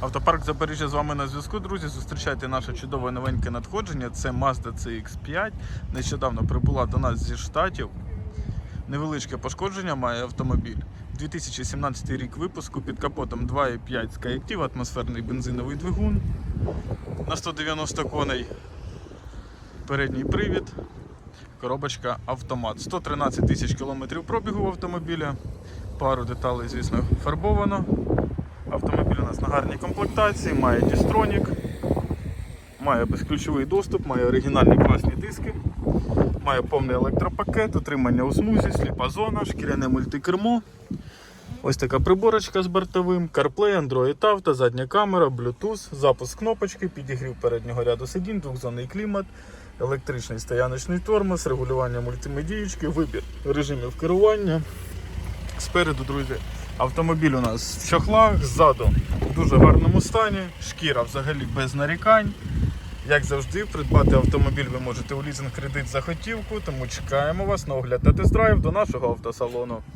Автопарк Запоріжжя з вами на зв'язку, друзі. Зустрічайте наше чудове новеньке надходження. Це Mazda CX5. Нещодавно прибула до нас зі штатів. Невеличке пошкодження має автомобіль. 2017 рік випуску під капотом 2,5 Skyactiv, атмосферний бензиновий двигун на 190 коней. Передній привід, коробочка автомат. 113 тисяч кілометрів пробігу автомобіля. Пару деталей, звісно, фарбовано. Автомобіль у нас на гарній комплектації, має дістронік, має безключовий доступ, має оригінальні класні диски, має повний електропакет, утримання у смузі, сліпа зона, шкіряне мультикермо. Ось така приборочка з бортовим, CarPlay, Android Auto, задня камера, Bluetooth, запуск кнопочки, підігрів переднього ряду сидінь, двохзонний клімат, електричний стояночний тормоз, регулювання мультимедієчки, вибір режимів керування. Спереду, друзі, автомобіль у нас в чохлах, ззаду в дуже гарному стані, шкіра взагалі без нарікань. Як завжди, придбати автомобіль ви можете у лізинг кредит за хотівку, тому чекаємо вас на огляд та тест-драйв до нашого автосалону.